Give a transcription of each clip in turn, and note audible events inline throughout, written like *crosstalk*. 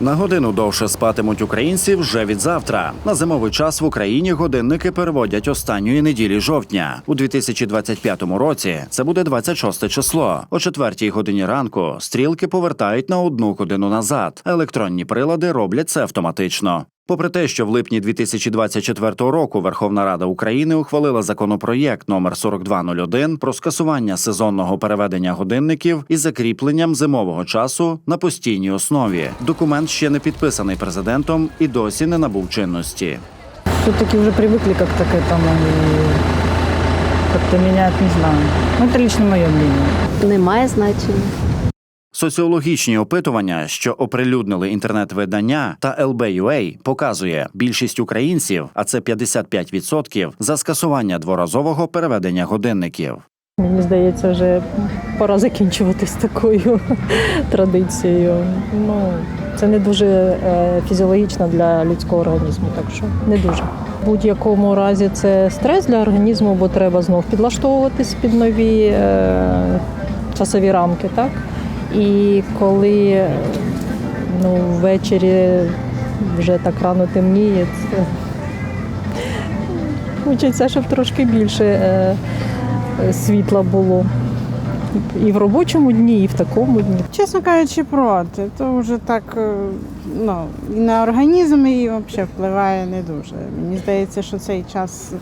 На годину довше спатимуть українці вже від завтра. На зимовий час в Україні годинники переводять останньої неділі жовтня. У 2025 році це буде 26 число. О 4 годині ранку стрілки повертають на одну годину назад. Електронні прилади роблять це автоматично. Попри те, що в липні 2024 року Верховна Рада України ухвалила законопроєкт номер 4201 про скасування сезонного переведення годинників із закріпленням зимового часу на постійній основі. Документ ще не підписаний президентом і досі не набув чинності. Все-таки уже привыкли как-то к этому и как-то менять не знаю. Ну, это лично мое мнение. Немає значення. Соціологічні опитування, що оприлюднили інтернет-видання та LB.UA, показує більшість українців, а це 55%, за скасування дворазового переведення годинників. Мені здається, вже пора закінчувати з такою *laughs* традицією. Ну, це не дуже е, фізіологічно для людського організму, так що не дуже. В будь-якому разі це стрес для організму, бо треба знов підлаштовуватись під нові е, часові рамки, так? І коли ну, ввечері вже так рано темніє, хочеться, щоб трошки більше. Е, світла було. І в робочому дні, і в такому дні. Чесно кажучи, проти. То вже так е, ну, і на організм, і взагалі впливає не дуже. Мені здається, що цей час.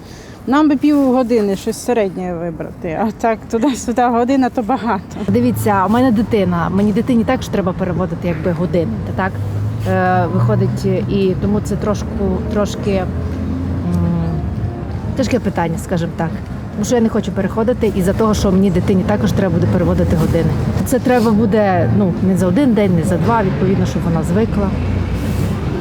Нам би півгодини щось середнє вибрати, а так туди-сюди година то багато. Дивіться, у мене дитина. Мені дитині також треба переводити якби години. Так е, виходить, і тому це трошку трошки м, тяжке питання, скажімо так. Тому що я не хочу переходити із-за того, що мені дитині також треба буде переводити години. Це треба буде ну не за один день, не за два, відповідно, щоб вона звикла.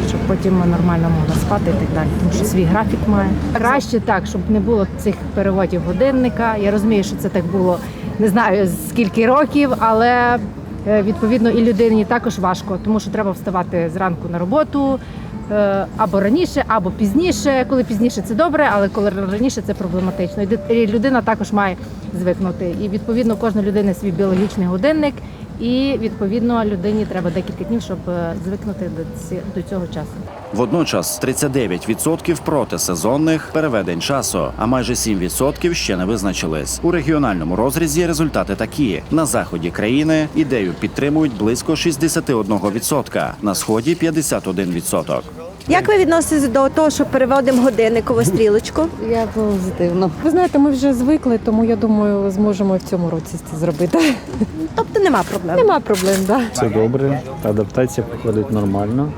Щоб потім нормально могла спати і так далі, тому що свій графік має. Краще так, щоб не було цих переводів годинника. Я розумію, що це так було не знаю скільки років, але е, відповідно і людині також важко, тому що треба вставати зранку на роботу або раніше, або пізніше. Коли пізніше це добре, але коли раніше це проблематично. І людина також має звикнути. І відповідно кожна людина свій біологічний годинник. І відповідно людині треба декілька днів, щоб е, звикнути до ці- до цього часу. Водночас 39% проти сезонних переведень часу, а майже 7% ще не визначились. У регіональному розрізі результати такі: на заході країни ідею підтримують близько 61%, на сході 51%. Як ви відноситесь до того, що переводимо годинникову стрілочку? Я позитивно. Ви знаєте, ми вже звикли, тому я думаю, зможемо і в цьому році це зробити. Тобто нема проблем. Нема проблем, так. Да. Все добре, адаптація проходить нормально.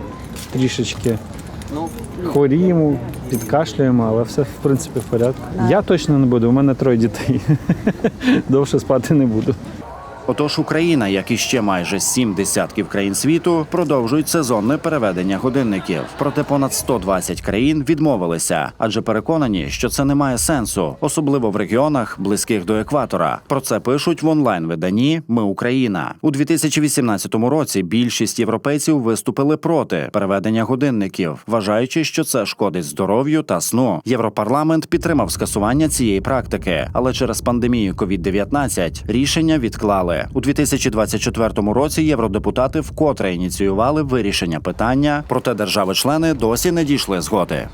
Трішечки хворіємо, підкашлюємо, але все в принципі в порядку. Я точно не буду, у мене троє дітей. *laughs* Довше спати не буду. Отож, Україна, як і ще майже сім десятків країн світу, продовжують сезонне переведення годинників. Проте понад 120 країн відмовилися, адже переконані, що це не має сенсу, особливо в регіонах, близьких до екватора. Про це пишуть в онлайн-виданні Ми Україна у 2018 році. Більшість європейців виступили проти переведення годинників, вважаючи, що це шкодить здоров'ю та сну. Європарламент підтримав скасування цієї практики, але через пандемію COVID-19 рішення відклали у 2024 році. Євродепутати вкотре ініціювали вирішення питання, проте держави-члени досі не дійшли згоди.